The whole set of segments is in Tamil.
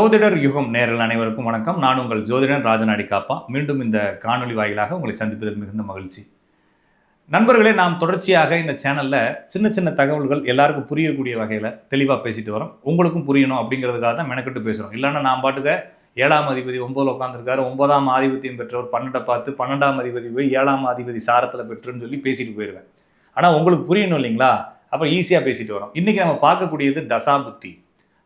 ஜோதிடர் யுகம் நேரில் அனைவருக்கும் வணக்கம். நான் உங்கள் ஜோதிடர் ராஜநாடி காப்பா. மீண்டும் இந்த காணொலி வாயிலாக உங்களை சந்திப்பதில் மிகுந்த மகிழ்ச்சி. நண்பர்களே நாம் தொடர்ச்சியாக இந்த சேனலில் சின்ன சின்ன தகவல்கள் எல்லாருக்கும் புரியக்கூடிய வகையில் தெளிவாக பேசிட்டு வரோம். உங்களுக்கும் புரியணும் அப்படிங்கிறதுக்காக தான் மெனக்கெட்டு பேசுகிறோம் இல்லைன்னா நான் பாட்டுக்க ஏழாம் அதிபதி ஒன்பதில் உட்காந்துருக்காரு ஒன்பதாம் ஆதிபத்தியம் பெற்றவர் பன்னெண்டை பார்த்து பன்னெண்டாம் அதிபதி போய் ஏழாம் அதிபதி சாரத்தில் பெற்றுன்னு சொல்லி பேசிட்டு போயிடுவேன் ஆனால் உங்களுக்கு புரியணும் இல்லைங்களா? அப்போ ஈஸியாக பேசிட்டு வரோம். இன்றைக்கி நம்ம பார்க்கக்கூடியது தசாபுத்தி.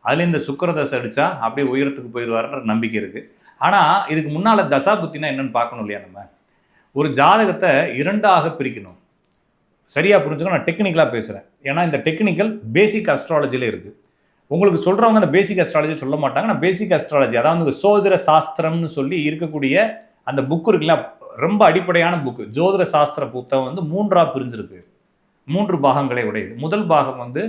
அதில் இந்த சுக்கர தசை அடித்தா அப்படியே உயரத்துக்கு போயிடுவாருன்ற நம்பிக்கை இருக்குது ஆனால் இதுக்கு முன்னால் தசாபுத்தினா என்னென்னு பார்க்கணும் இல்லையா நம்ம? ஒரு ஜாதகத்தை இரண்டாக பிரிக்கணும். சரியாக புரிஞ்சுக்க நான் டெக்னிக்கலாக பேசுகிறேன் ஏன்னா இந்த டெக்னிக்கல் பேசிக் அஸ்ட்ராலஜியில் இருக்குது உங்களுக்கு சொல்கிறவங்க அந்த பேசிக் அஸ்ட்ராலஜி சொல்ல மாட்டாங்க. நான் பேசிக் அஸ்ட்ராலஜி அதாவது சோதிர சாஸ்திரம்னு சொல்லி இருக்கக்கூடிய அந்த புக்கு இருக்குல்ல ரொம்ப அடிப்படையான புக்கு ஜோதிட சாஸ்திர புத்தகம் வந்து மூன்றாக பிரிஞ்சிருக்கு. மூன்று பாகங்களை உடையது. முதல் பாகம் வந்து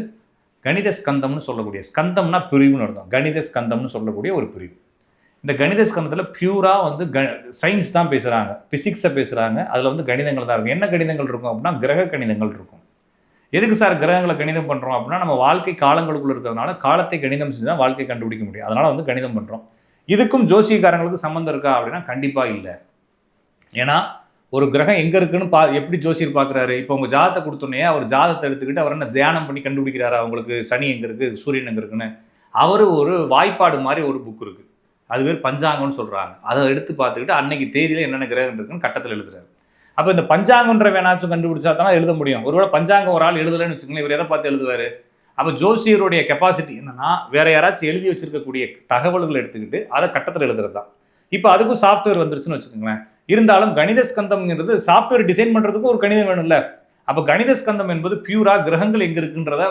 கணித ஸ்கந்தம்னு சொல்லக்கூடிய ஸ்கந்தம்னா பிரிவுன்னு அர்த்தம். கணித ஸ்கந்தம்னு சொல்லக்கூடிய ஒரு பிரிவு. இந்த கணித ஸ்கந்தத்தில் பியூராக வந்து க சயின்ஸ் தான் பேசுகிறாங்க பிசிக்ஸை பேசுகிறாங்க அதில் வந்து கணிதங்கள் தான் இருக்கும் என்ன கணிதங்கள் இருக்கும் அப்படின்னா கிரக கணிதங்கள் இருக்கும். எதுக்கு சார் கிரகங்களை கணிதம் பண்ணுறோம் அப்படின்னா நம்ம வாழ்க்கை காலங்களுக்குள்ள இருக்கிறதுனால காலத்தை கணிதம் செஞ்சு தான் வாழ்க்கை கண்டுபிடிக்க முடியும். அதனால் வந்து கணிதம் பண்ணுறோம் இதுக்கும் ஜோசியக்காரங்களுக்கு சம்மந்தம் இருக்கா அப்படின்னா கண்டிப்பாக இல்லை. ஏன்னா ஒரு கிரகம் எங்கே இருக்குன்னு பா எப்படி ஜோசியர் பார்க்குறாரு இப்போ உங்கள் ஜாதத்தை கொடுத்தோன்னே அவர் ஜாதத்தை எடுத்துக்கிட்டு அவர் என்ன தியானம் பண்ணி கண்டுபிடிக்கிறாரா? அவங்களுக்கு சனி எங்கே இருக்குது சூரியன் எங்கே இருக்குன்னு. அவர் ஒரு வாய்ப்பாடு மாதிரி ஒரு புக் இருக்குது அது பேர் பஞ்சாங்கம்னு சொல்கிறாங்க அதை எடுத்து பார்த்துக்கிட்டு அன்னைக்கு தேதியில் என்னென்ன கிரகம் இருக்குன்னு கட்டத்தில் எழுதுறாரு. அப்போ இந்த பஞ்சாங்கன்ற வேணாச்சும் கண்டுபிடிச்சா தானே எழுத முடியும். ஒருவேளை பஞ்சாங்கம் ஒரு ஆள் எழுதலைன்னு வச்சுக்கோங்களேன் இவர் எதை பார்த்து எழுதுவார்? அப்போ ஜோசியருடைய கெப்பாசிட்டி என்னன்னா வேற யாராச்சும் எழுதி வச்சிருக்கக்கூடிய தகவல்களை எடுத்துக்கிட்டு அதை கட்டத்தில் எழுதுறது தான் இப்போ அதுக்கும் சாஃப்ட்வேர் வந்துருச்சுன்னு வச்சுக்கோங்களேன். இருந்தாலும் கணித ஸ்கந்தம்ங்கிறது சாஃப்ட்வேர் டிசைன் பண்ணுறதுக்கும் ஒரு கணிதம் வேணும்ல. அப்போ கணித ஸ்கந்தம் என்பது பியூராக கிரகங்கள் எங்கே இருக்குன்றத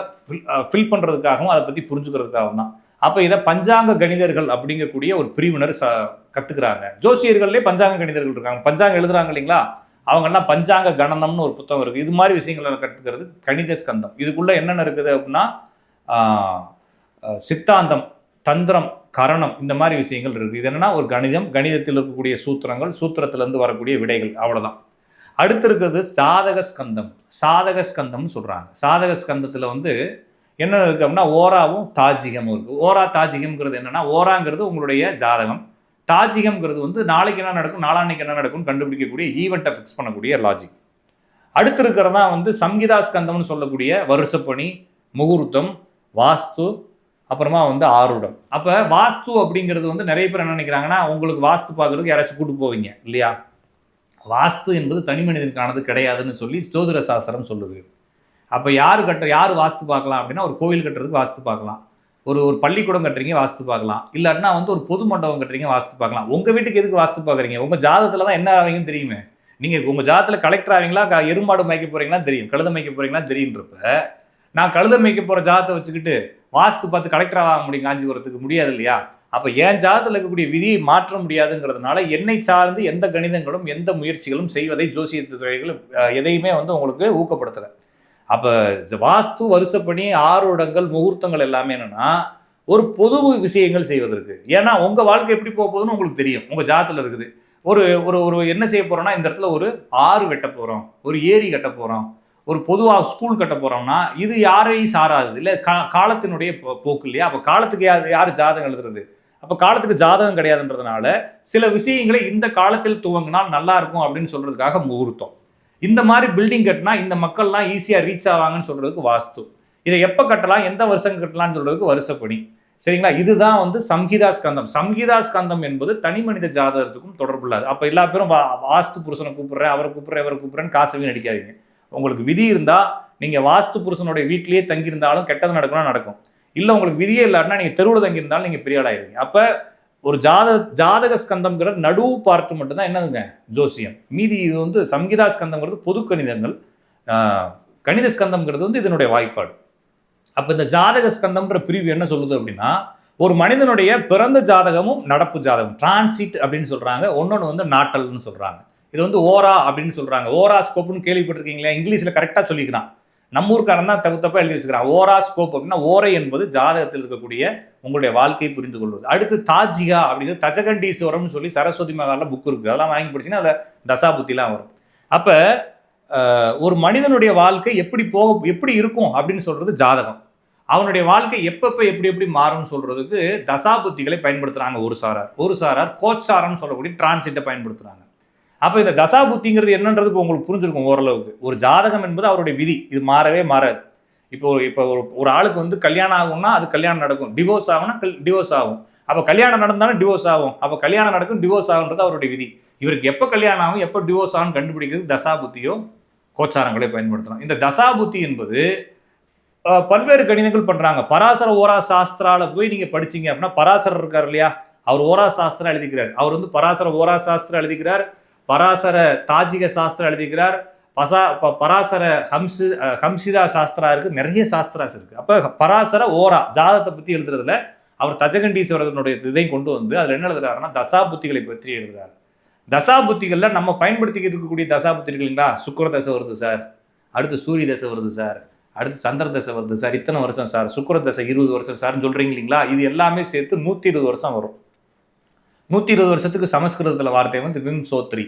ஃபில் பண்ணுறதுக்காகவும் அதை பற்றி புரிஞ்சுக்கிறதுக்காகவும் தான். அப்போ இதை பஞ்சாங்க கணிதர்கள் அப்படிங்கக்கூடிய ஒரு பிரிவினர் ச கற்றுக்குறாங்க ஜோசியர்கள்லேயே பஞ்சாங்க கணிதர்கள் இருக்காங்க. பஞ்சாங்கம் எழுதுறாங்க இல்லைங்களா? அவங்கெல்லாம் பஞ்சாங்க கணனம்னு ஒரு புத்தகம் இருக்குது இது மாதிரி விஷயங்களை கற்றுக்கிறது கணித ஸ்கந்தம். இதுக்குள்ளே என்னென்ன இருக்குது அப்படின்னா சித்தாந்தம் தந்திரம் கரணம் இந்த மாதிரி விஷயங்கள் இருக்குது இது என்னென்னா ஒரு கணிதம் கணிதத்தில் இருக்கக்கூடிய சூத்திரங்கள் சூத்திரத்திலேருந்து வரக்கூடிய விடைகள் அவ்வளோதான் அடுத்து இருக்கிறது சாதக ஸ்கந்தம். சாதக ஸ்கந்தம்னு சொல்கிறாங்க சாதக ஸ்கந்தத்தில் வந்து என்ன இருக்குது அப்படின்னா ஓராவும் தாஜிகமும் இருக்குது ஓரா தாஜிகம்ங்கிறது என்னென்னா ஓராங்கிறது உங்களுடைய ஜாதகம். தாஜிகம்ங்கிறது வந்து நாளைக்கு என்ன நடக்கும் நாளான்னைக்கு என்ன நடக்கும்னு கண்டுபிடிக்கக்கூடிய ஈவெண்ட்டை ஃபிக்ஸ் பண்ணக்கூடிய லாஜிக் அடுத்து இருக்கிறதா வந்து சங்கீதா ஸ்கந்தம்னு சொல்லக்கூடிய வருஷப்பணி முகூர்த்தம் வாஸ்து அப்புறமா வந்து ஆறுடம் அப்போ வாஸ்து அப்படிங்கிறது வந்து நிறைய பேர் என்ன நினைக்கிறாங்கன்னா உங்களுக்கு வாஸ்து பார்க்குறதுக்கு யாராச்சும் கூட்டு போவீங்க. இல்லையா? வாஸ்து என்பது தனி மனிதனுக்கானது கிடையாதுன்னு சொல்லி ஜோதிட சாஸ்திரம் சொல்லுது. அப்போ யார் கட்ட யார் வாஸ்து பார்க்கலாம் அப்படின்னா ஒரு கோவில் கட்டுறதுக்கு வாஸ்து பார்க்கலாம். ஒரு ஒரு பள்ளிக்கூடம் கட்டுறீங்க வாஸ்து பார்க்கலாம். இல்லாட்டினா வந்து ஒரு பொது மண்டபம் கட்டுறீங்க வாஸ்து பார்க்கலாம். உங்கள் வீட்டுக்கு எதுக்கு வாஸ்து பார்க்குறீங்க? உங்கள் ஜாதகத்தில் தான் என்ன ஆவீங்கன்னு தெரியுமே. நீங்கள் உங்கள் ஜாதத்தில் கலெக்டர் ஆவீங்களா? க- எருமாடு மேய்க்க போகிறீங்களா தெரியும். கழுத மேய்க்க போகிறீங்களா தெரியுன்றப்ப நான் கழுத மேய்க்க போகிற ஜாதத்தை வச்சுக்கிட்டு வாஸ்து பார்த்து கலெக்டர் ஆக முடியும் காஞ்சிபுரத்துக்கு. முடியாது இல்லையா? அப்போ என் ஜாதத்தில் இருக்கக்கூடிய விதியை மாற்ற முடியாதுங்கிறதுனால என்னை சார்ந்து எந்த கணிதங்களும் எந்த முயற்சிகளும் செய்வதை ஜோசிய துறைகள் எதையுமே வந்து உங்களுக்கு ஊக்கப்படுத்தலை. அப்போ வாஸ்து வருஷப்பணி ஆர்வடங்கள் முகூர்த்தங்கள் எல்லாமே என்னென்னா ஒரு பொது விஷயங்கள் செய்வதற்கு. ஏன்னா உங்கள் வாழ்க்கை எப்படி போக போகுதுன்னு உங்களுக்கு தெரியும். உங்கள் ஜாதத்தில் இருக்குது. ஒரு ஒரு ஒரு என்ன செய்ய போகிறோன்னா இந்த இடத்துல ஒரு ஆறு வெட்ட போகிறோம் ஒரு ஏரி கட்ட போகிறோம் ஒரு பொதுவாக ஸ்கூல் கட்ட போகிறோம்னா இது யாரையும் சாராது இல்லை கா காலத்தினுடைய போ- போக்கு இல்லையா? அப்போ காலத்துக்கு யார் யார் ஜாதகம் எழுதுறது? அப்போ காலத்துக்கு ஜாதகம் கிடையாதுன்றதுனால சில விஷயங்களை இந்த காலத்தில் துவங்கினால் நல்லா இருக்கும் அப்படின்னு சொல்றதுக்காக முகூர்த்தம். இந்த மாதிரி பில்டிங் கட்டினா இந்த மக்கள்லாம் ஈஸியாக ரீச் ஆவாங்கன்னு சொல்றதுக்கு வாஸ்து. இதை எப்போ கட்டலாம்? எந்த வருஷம் கட்டலாம்னு சொல்றதுக்கு வருஷப்படி. சரிங்களா? இதுதான் வந்து சம்ஹிதா ஸ்கந்தம். சம்ஹிதா ஸ்கந்தம் என்பது தனி மனித ஜாதகத்துக்கும் தொடர்புள்ளது. அப்போ எல்லா பேரும் வா- வாஸ்து புருஷனை கூப்பிடுறேன் அவரை கூப்பிடுறேன் இவரை கூப்பிடுறேன்னு காசு வீண் அடிக்காதீங்க உங்களுக்கு விதி இருந்தால் நீங்கள் வாஸ்து புருஷனுடைய வீட்டிலேயே தங்கியிருந்தாலும் கெட்டது நடக்கணும் நடக்கும். இல்லை உங்களுக்கு விதியே இல்லாட்டினா நீங்கள் தெருவில் தங்கியிருந்தாலும் நீங்கள் பெரிய ஆளாயிருவீங்க. அப்போ ஒரு ஜாத ஜாதக ஸ்கந்தம்ங்கிற நடுவு பார்த்து மட்டும்தான் என்னதுங்க? ஜோசியம். மீதி இது வந்து சங்கீதா ஸ்கந்தம்ங்கிறது பொது கணிதங்கள். கணித ஸ்கந்தம்ங்கிறது வந்து இதனுடைய வாய்ப்பாடு. அப்போ இந்த ஜாதக ஸ்கந்தம்ன்ற பிரிவு என்ன சொல்லுது அப்படின்னா ஒரு மனிதனுடைய பிறந்த ஜாதகமும் நடப்பு ஜாதகம் டிரான்சிட் அப்படின்னு சொல்கிறாங்க ஒன்னொன்று வந்து நாட்டல்னு சொல்கிறாங்க இது வந்து ஓரா அப்படின்னு சொல்கிறாங்க ஓரா ஸ்கோப்னு கேள்விப்பட்டிருக்கீங்களா? இங்கிலீஷில் கரெக்டாக சொல்லிக்கிறான் நம்மூர்க்காரன் தான் தப்பு எழுதி வச்சுக்கிறான் ஓரா ஸ்கோப் அப்படின்னா ஓரை என்பது ஜாதகத்தில் இருக்கக்கூடிய உங்களுடைய வாழ்க்கையை புரிந்து கொள்வது. அடுத்து தாஜிகா அப்படிங்கிறது தஜகண்டீஸ்வரம்னு சொல்லி சரஸ்வதி மகாலில் புக் இருக்குது அதெல்லாம் வாங்கி படிச்சுன்னா அதில் தசாபுத்திலாம் வரும். அப்போ ஒரு மனிதனுடைய வாழ்க்கை எப்படி போக எப்படி இருக்கும் அப்படின்னு சொல்கிறது ஜாதகம். அவனுடைய வாழ்க்கை எப்பப்போ எப்படி எப்படி மாறும்னு சொல்கிறதுக்கு தசாபுத்திகளை பயன்படுத்துகிறாங்க ஒரு சாரார். ஒரு சாரார் கோச்சாரம்னு சொல்லக்கூடிய டிரான்சிட்டை பயன்படுத்துகிறாங்க அப்போ இந்த தசா புத்திங்கிறது என்னன்றது இப்போ உங்களுக்கு புரிஞ்சிருக்கும் ஓரளவுக்கு. ஒரு ஜாதகம் என்பது அவருடைய விதி. இது மாறவே மாறாது. இப்போ இப்போ ஒரு ஒரு ஆளுக்கு வந்து கல்யாணம் ஆகும்னா அது கல்யாணம் நடக்கும். டிவோர்ஸ் ஆகும்னா டிவோர்ஸ் ஆகும். அப்போ கல்யாணம் நடந்தாலும் டிவோர்ஸ் ஆகும். அப்போ கல்யாணம் நடக்கும் டிவோர்ஸ் ஆகுன்றது அவருடைய விதி. இவருக்கு எப்போ கல்யாணம் ஆகும் எப்போ டிவோர்ஸ் ஆகும் கண்டுபிடிக்கிறது தசா புத்தியோ கோச்சாரங்களை பயன்படுத்தலாம் இந்த தசா புத்தி என்பது பல்வேறு கணிதங்கள் பண்ணுறாங்க பராசர ஓரா சாஸ்திரால போய் நீங்கள் படிச்சீங்க அப்படின்னா பராசரர் இருக்கார் இல்லையா? அவர் ஓரா சாஸ்திரம் எழுதிக்கிறார். அவர் வந்து பராசர ஓரா சாஸ்திரம் எழுதிக்கிறார். பராசர தாஜிக சாஸ்திரம் எழுதிக்கிறார் பசா ப- பராசர ஹம்சு ஹம்சிதா சாஸ்திரா இருக்குது நிறைய சாஸ்திராஸ் இருக்குது அப்போ பராசர ஓரா ஜாதத்தை பற்றி எழுதுறதுல அவர் தஜகண்டீஸ்வரனுடைய இதையும் கொண்டு வந்து அதில் என்ன எழுதுறாருன்னா தசாபுத்திகளை பற்றி எழுதுறாரு. தசாபுத்திகள்ல நம்ம பயன்படுத்திக்க இருக்கக்கூடிய தசா புத்தி இருக்குங்களா சுக்கர தசை வருது சார். அடுத்து சூரிய தசை வருது சார். அடுத்து சந்திர தசை வருது சார். இத்தனை வருஷம் சார். சுக்கர தசை இருபது வருஷம் சார்னு சொல்கிறீங்க இல்லைங்களா? இது எல்லாமே சேர்த்து நூற்றி இருபது வருஷம் வரும். நூற்றி இருபது வருஷத்துக்கு சமஸ்கிருதத்தில் வார்த்தை வந்து விம்சோத்ரி.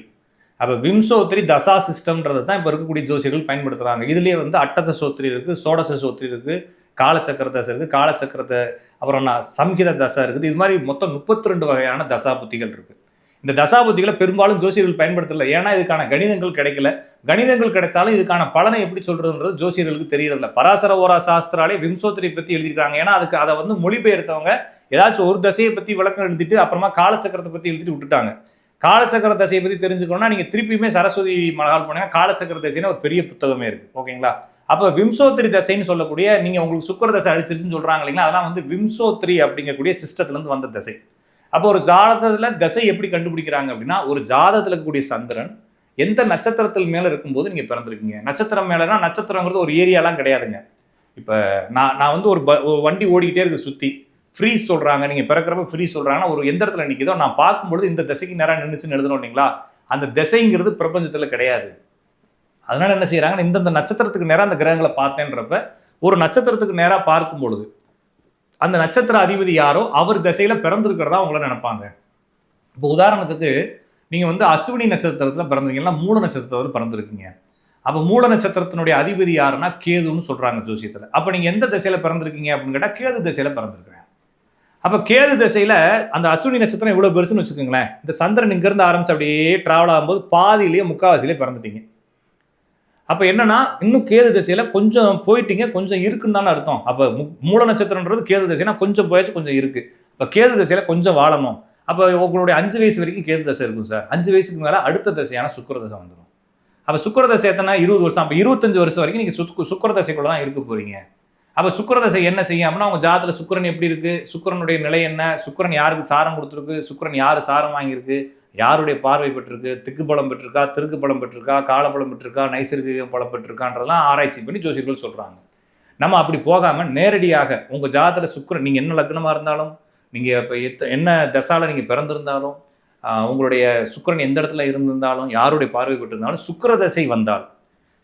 அப்போ விம்சோத்ரி தசா சிஸ்டம்ன்றது தான் இப்போ இருக்கக்கூடிய ஜோசியர்கள் பயன்படுத்துகிறாங்க இதுலேயே வந்து அட்டச சோத்ரி இருக்குது சோடச சோத்ரி இருக்குது காலச்சக்கர தசை இருக்குது காலச்சக்கரத்தை அப்புறம் நான் சம்ஹித தசை இருக்குது. இது மாதிரி மொத்தம் முப்பத்தி ரெண்டு வகையான தசா புத்திகள் இருக்குது இந்த தசா புத்திகளை பெரும்பாலும் ஜோசியர்கள் பயன்படுத்தல. ஏன்னா இதுக்கான கணிதங்கள் கிடைக்கல. கணிதங்கள் கிடைச்சாலும் இதுக்கான பலனை எப்படி சொல்றதுன்றது ஜோசியர்களுக்கு தெரியறதில்ல. பராசர ஓரா சாஸ்திராலே விம்சோத்திரி பற்றி எழுதியிருக்காங்க. ஏன்னா அதுக்கு அதை வந்து மொழிபெயர்த்தவங்க ஏதாச்சும் ஒரு தசையை பற்றி விளக்கம் எழுதிட்டு அப்புறமா காலச்சக்கரத்தை பற்றி எழுதிட்டு விட்டுட்டாங்க. காலச்சக்கர தசையை பற்றி தெரிஞ்சுக்கணும்னா நீங்கள் திருப்பியுமே சரஸ்வதி மலகால் போனீங்கன்னா காலச்சக்கர தசைன்னு ஒரு பெரிய புத்தகமே இருக்குது ஓகேங்களா? அப்போ விம்சோத்திரி தசைன்னு சொல்லக்கூடிய நீங்கள் உங்களுக்கு சுக்கர தசை அடிச்சிருச்சுன்னு சொல்கிறாங்க இல்லைங்களா? அதெல்லாம் வந்து விம்சோத்திரி அப்படிங்கக்கூடிய சிஸ்டத்துலேருந்து வந்த தசை. அப்போ ஒரு ஜாதகத்துல தசை எப்படி கண்டுபிடிக்கிறாங்க அப்படின்னா ஒரு ஜாதத்தில் இருக்கக்கூடிய சந்திரன் எந்த நட்சத்திரத்தில் மேலே இருக்கும்போது நீங்கள் பிறந்திருக்கீங்க. நட்சத்திரம் மேலேனா நட்சத்திரங்கிறது ஒரு ஏரியாலாம் கிடையாதுங்க. இப்போ நான் நான் வந்து ஒரு ப- வண்டி ஓடிக்கிட்டே இருக்குது சுற்றி ஃப்ரீ சொல்கிறாங்க நீங்கள் பிறக்கிறப்ப ஃப்ரீ சொல்கிறாங்கன்னா ஒரு எந்த இடத்துல நிற்கிதோ நான் பார்க்கும்பொழுது இந்த திசைக்கு நேராக நின்றுச்சுன்னு எழுதணும் இல்லைங்களா? அந்த திசைங்கிறது பிரபஞ்சத்தில் கிடையாது. அதனால என்ன செய்கிறாங்கன்னா இந்தந்த நட்சத்திரத்துக்கு நேராக அந்த கிரகங்களை பார்த்தேன்றப்ப ஒரு நட்சத்திரத்துக்கு நேராக பார்க்கும் பொழுது அந்த நட்சத்திர அதிபதி யாரோ அவர் திசையில் பிறந்திருக்கிறதா அவங்கள நினைப்பாங்க. இப்போ உதாரணத்துக்கு நீங்கள் வந்து அஸ்வினி நட்சத்திரத்தில் பிறந்திருக்கீங்கன்னா மூல நட்சத்திரத்தில் பிறந்திருக்கீங்க. அப்போ மூல நட்சத்திரத்தினுடைய அதிபதி யாருன்னா கேதுன்னு சொல்கிறாங்க ஜோசியத்தில். அப்போ நீங்கள் எந்த திசையில் பிறந்திருக்கீங்க அப்படின்னு கேட்டால் கேது திசையில் பிறந்திருக்கிறேன். அப்போ கேது திசையில் அந்த அஸ்வினி நட்சத்திரம் இவ்வளோ பெருசுன்னு வச்சுக்கோங்களேன். இந்த சந்திரன் இங்கேருந்து ஆரம்பிச்சு அப்படியே ட்ராவல் ஆகும்போது பாதியிலேயே முக்காவாசிலே பிறந்துட்டீங்க. அப்போ என்னன்னா இன்னும் கேது திசையில் கொஞ்சம் போயிட்டீங்க கொஞ்சம் இருக்குன்னு தானே அர்த்தம். அப்போ மு- மூல நட்சத்திரன்றது கேது திசைனா கொஞ்சம் போயாச்சு கொஞ்சம் இருக்கு. இப்போ கேது திசையில் கொஞ்சம் வாழணும். அப்போ உங்களுடைய அஞ்சு வயசு வரைக்கும் கேது தசை இருக்கும் சார். அஞ்சு வயசுக்கு மேலே அடுத்த தசையான சுக்கிர தசை வந்துடும் அப்போ சுக்கர தசை எத்தனை? இருபது வருஷம். அப்போ இருபத்தஞ்சு வருஷம் வரைக்கும் நீங்கள் சுக்கு சுக்கர தசைக்குள்ளே தான் இருக்க போகிறீங்க அப்போ சுக்கரதசை என்ன செய்யும்? அப்படின்னா அவங்க ஜாதத்தில் சுக்கிரன் எப்படி இருக்கு? சுக்கிரனுடைய நிலை என்ன? சுக்கிரன் யாருக்கு சாரம் கொடுத்துருக்கு? சுக்கிரன் யாரு சாரம் வாங்கியிருக்கு? யாருடைய பார்வை பெற்றிருக்கு? திக்கு பலம் பெற்றிருக்கா? திருக்கு பலம் பெற்றிருக்கா? காலப்பலம் பெற்றிருக்கா? நைசர்கிக பலம் பெற்றிருக்கான்றதெல்லாம் ஆராய்ச்சி பண்ணி ஜோசியர்கள் சொல்கிறாங்க நம்ம அப்படி போகாமல் நேரடியாக உங்கள் ஜாதத்தில் சுக்கரன் நீங்கள் என்ன லக்னமாக இருந்தாலும் நீங்கள் இப்போ எத்த- என்ன தசாவில் நீங்கள் பிறந்திருந்தாலும் உங்களுடைய சுக்கரன் எந்த இடத்துல இருந்திருந்தாலும் யாருடைய பார்வை பெற்றிருந்தாலும் சுக்கர தசை வந்தால்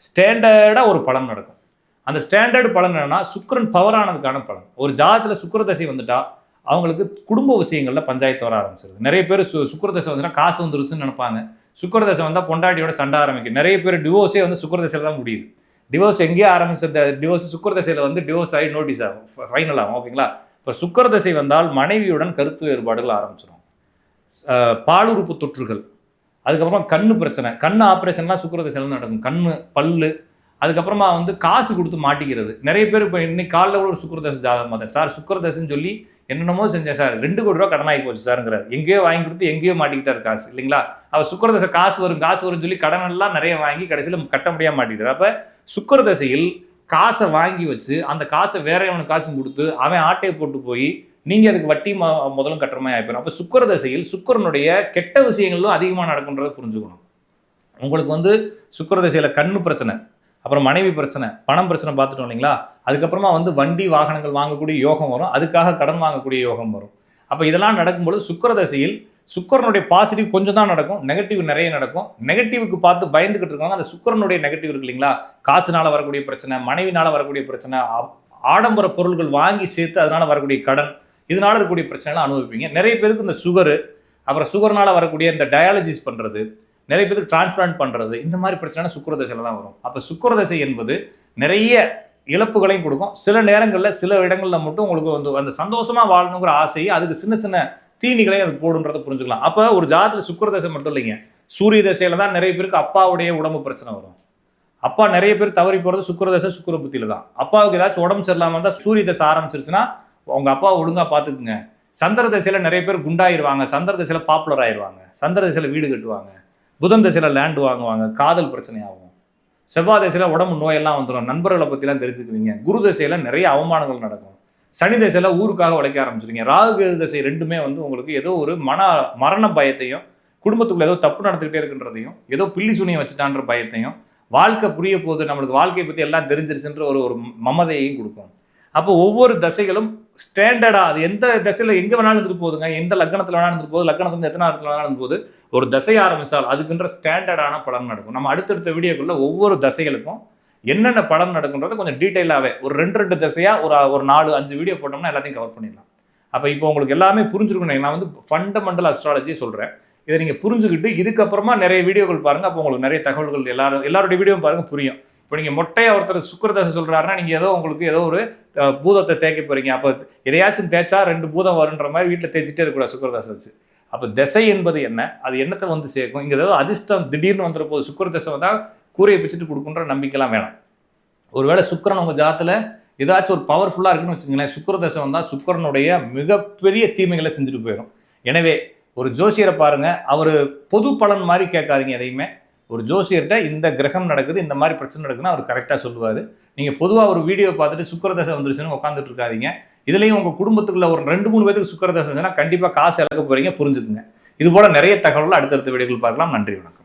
ஸ்டாண்டர்டாக ஒரு பலன் நடக்கும். அந்த ஸ்டாண்டர்டு பலன் என்னன்னா சுக்கரன் பவர் ஆனதுக்கான பலன். ஒரு ஜாதத்தில் சுக்கர தசை வந்துட்டா அவங்களுக்கு குடும்ப விஷயங்களில் பஞ்சாயத்து வர ஆரம்பிச்சிருது. நிறைய பேர் சு சுக்கிரதசை வந்துன்னா காசு வந்துருச்சுன்னு நினைப்பாங்க. சுக்கிரதசை வந்தால் பொண்டாட்டியோட சண்டை ஆரம்பிக்கும். நிறைய பேர் டிவோர்ஸே வந்து சுக்கிரதசையில் தான் முடியுது. டிவோர்ஸ் எங்கேயே ஆரம்பிச்ச டிவோர்ஸ் சுக்கிரதசையில் வந்து டிவோர்ஸ் ஆகி நோட்டீஸ் ஆகும். ஃபைனல் ஆகும். ஓகேங்களா இப்போ சுக்கர தசை வந்தால் மனைவியுடன் கருத்து வேறுபாடுகள் ஆரம்பிச்சிடும் பாலுறுப்பு தொற்றுகள். அதுக்கப்புறமா கண்ணு பிரச்சனை. கண் ஆப்ரேஷன்லாம் சுக்கர தசையில் நடக்கும். கண் பல்லு அதுக்கப்புறமா வந்து காசு கொடுத்து மாட்டிக்கிறது. நிறைய பேர் இப்போ இன்னைக்கு காலைல கூட ஒரு சுக்கரதசை ஜாதகம் பார்த்தேன். சார் சுக்கரதசைன்னு சொல்லி என்னென்னமோ செஞ்சேன் சார். ரெண்டு கோடி ரூபா கடன் போச்சு சாருங்கிறார். எங்கேயோ வாங்கி கொடுத்து எங்கேயோ மாட்டிக்கிட்டார் காசு இல்லைங்களா? அவர் சுக்கரதசை காசு வரும் காசு வரும்னு சொல்லி கடன் எல்லாம் நிறைய வாங்கி கடைசியில் கட்ட முடியாம மாட்டிக்கிட்டார் அப்போ சுக்கரதசையில் காசை வாங்கி வச்சு அந்த காசை வேற எவனுக்கு காசும் கொடுத்து அவன் ஆட்டையை போட்டு போய் நீங்கள் அதுக்கு வட்டி மா முதலும் கட்டுற மாதிரி அப்போ அப்ப சுக்கிரதசையில் சுக்கிரனுடைய கெட்ட விஷயங்களும் அதிகமாக நடக்குன்றதை புரிஞ்சுக்கணும். உங்களுக்கு வந்து சுக்கிரதசையில கண்ணு பிரச்சனை. அப்புறம் மனைவி பிரச்சனை பணம் பிரச்சனை பார்த்துட்டோம் இல்லைங்களா? அதுக்கப்புறமா வந்து வண்டி வாகனங்கள் வாங்கக்கூடிய யோகம் வரும். அதுக்காக கடன் வாங்கக்கூடிய யோகம் வரும். அப்போ இதெல்லாம் நடக்கும்போது சுக்கிரதசையில் சுக்கிரனுடைய பாசிட்டிவ் கொஞ்சம் தான் நடக்கும். நெகட்டிவ் நிறைய நடக்கும். நெகட்டிவ்க்கு பார்த்து பயந்துக்கிட்டு இருக்காங்க அந்த சுக்கரனுடைய நெகட்டிவ் இருக்கு இல்லைங்களா? காசுனால வரக்கூடிய பிரச்சனை மனைவினால வரக்கூடிய பிரச்சனை ஆடம்பர பொருள்கள் வாங்கி சேர்த்து அதனால வரக்கூடிய கடன் இதனால இருக்கக்கூடிய பிரச்சனைலாம் அனுபவிப்பீங்க. நிறைய பேருக்கு இந்த சுகரு அப்புறம் சுகர்னால வரக்கூடிய இந்த டயாலஜிஸ் பண்ணுறது நிறைய பேருக்கு டிரான்ஸ்பிளான்ட் பண்ணுறது இந்த மாதிரி பிரச்சனை சுக்கிரதசையில தான் வரும். அப்போ சுக்கிரதசை என்பது நிறைய இழப்புகளையும் கொடுக்கும். சில நேரங்களில் சில இடங்களில் மட்டும் உங்களுக்கு வந்து அந்த சந்தோஷமாக வாழணுங்கிற ஆசையை அதுக்கு சின்ன சின்ன தீனிகளையும் அது போடுன்றதை புரிஞ்சுக்கலாம். அப்போ ஒரு ஜாதத்தில் சுக்கிர தசை மட்டும் இல்லைங்க. சூரிய தசையில் தான் நிறைய பேருக்கு அப்பாவுடைய உடம்பு பிரச்சனை வரும். அப்பா நிறைய பேர் தவறி போகிறது சுக்கிர தசை சுக்கிர புத்தியில தான். அப்பாவுக்கு ஏதாச்சும் உடம்பு சரியில்லாமல் இருந்தால் சூரிய தசை ஆரம்பிச்சிருச்சுன்னா அவங்க அப்பா ஒழுங்காக பார்த்துக்குங்க சந்திர தசையில் நிறைய பேர் குண்டாயிருவாங்க. சந்திர தசையில் பாப்புலர் ஆயிடுவாங்க சந்திர தசையில் வீடு கட்டுவாங்க. புதன் தசையில் லேண்ட் வாங்குவாங்க காதல் பிரச்சனை ஆகும் செவ்வாய் தசையில் உடம்பு நோயெல்லாம் வந்துடும் நண்பர்களை பற்றிலாம் தெரிஞ்சுக்குவீங்க. குரு தசையில் நிறைய அவமானங்கள் நடக்கும். சனி தசையில் ஊருக்காக உழைக்க ஆரம்பிச்சிருங்க ராகு கேது தசை ரெண்டுமே வந்து உங்களுக்கு ஏதோ ஒரு மன மரண பயத்தையும் குடும்பத்துக்குள்ள ஏதோ தப்பு நடத்திக்கிட்டே இருக்குன்றதையும் ஏதோ பில்லி சுனியை வச்சுட்டான்ற பயத்தையும் வாழ்க்கை புரிய போது நம்மளுக்கு வாழ்க்கையை பற்றி எல்லாம் தெரிஞ்சிருச்சுன்ற ஒரு ஒரு மமதையையும் கொடுக்கும். அப்போ ஒவ்வொரு தசைகளும் ஸ்டாண்டர்டாக அது எந்த தசையில் எங்கே வேணாலும் இருந்துட்டு போகுதுங்க. எந்த லக்னத்தில் வேணாலும் இருந்துட்டு போகுது. லக்னத்துல எத்தனை இடத்துல வேணாலும் போது போகுது. ஒரு தசை ஆரம்பிச்சால் அதுக்குன்ற ஸ்டாண்டர்டான படம் நடக்கும். நம்ம அடுத்தடுத்த வீடியோக்குள்ள ஒவ்வொரு தசைகளுக்கும் என்னென்ன படம் நடக்குன்றதை கொஞ்சம் டீட்டெயிலாகவே ஒரு ரெண்டு ரெண்டு தசையாக ஒரு ஒரு நாலு அஞ்சு வீடியோ போட்டோம்னா எல்லாத்தையும் கவர் பண்ணிடலாம். அப்போ இப்போ உங்களுக்கு எல்லாமே புரிஞ்சிருக்கணும் நான் வந்து ஃபண்டமெண்டல் அஸ்ட்ராலஜி சொல்கிறேன் இதை நீங்கள் புரிஞ்சுக்கிட்டு இதுக்கப்புறமா நிறைய வீடியோக்கள் பாருங்கள் அப்போ உங்களுக்கு நிறைய தகவல்கள் எல்லாரும் எல்லாருடைய வீடியோவும் பாருங்கள் புரியும். இப்போ நீங்கள் மொட்டையாக ஒருத்தர் சுக்கரதசை சொல்கிறாருன்னா நீங்கள் ஏதோ உங்களுக்கு ஏதோ ஒரு பூதத்தை தேய்க்க போகிறீங்க அப்போ எதையாச்சும் தேய்ச்சா ரெண்டு பூதம் வருன்ற மாதிரி வீட்டில் தேய்ச்சிட்டே இருக்கக்கூடாது சுக்கரதசை வச்சு. அப்போ திசை என்பது என்ன? அது என்னத்தை வந்து சேர்க்கும்? இங்கே ஏதாவது அதிர்ஷ்டம் திடீர்னு வந்துற போது சுக்கர வந்தால் கூரையை பிச்சுட்டு கொடுக்குன்ற நம்பிக்கைலாம் வேணாம். ஒருவேளை சுக்கிரன் உங்கள் ஜாத்தில் ஏதாச்சும் ஒரு பவர்ஃபுல்லாக இருக்குன்னு வச்சுங்களேன் சுக்கிர தசை வந்தால் சுக்கிரனுடைய மிகப்பெரிய தீமைகளை செஞ்சுட்டு போயிடும் எனவே ஒரு ஜோசியரை பாருங்கள் அவர் பொது பலன் மாதிரி கேட்காதீங்க எதையுமே. ஒரு ஜோசியர்கிட்ட இந்த கிரகம் நடக்குது இந்த மாதிரி பிரச்சனை நடக்குதுன்னு அவர் கரெக்டாக சொல்லுவார். நீங்கள் பொதுவாக ஒரு வீடியோ பார்த்துட்டு சுக்கரதசை வந்துருச்சுன்னு உட்காந்துட்டு இருக்காதிங்க. இதுலேயும் உங்கள் குடும்பத்துக்குள்ள ஒரு ரெண்டு மூணு பேருக்கு சுக்கரதசை வந்துச்சுன்னா கண்டிப்பாக காசு இழக்க போகிறீங்க புரிஞ்சுக்குங்க. இது போல் நிறைய தகவல்கள் அடுத்தடுத்த வீடியோக்கள் பார்க்கலாம். நன்றி வணக்கம்.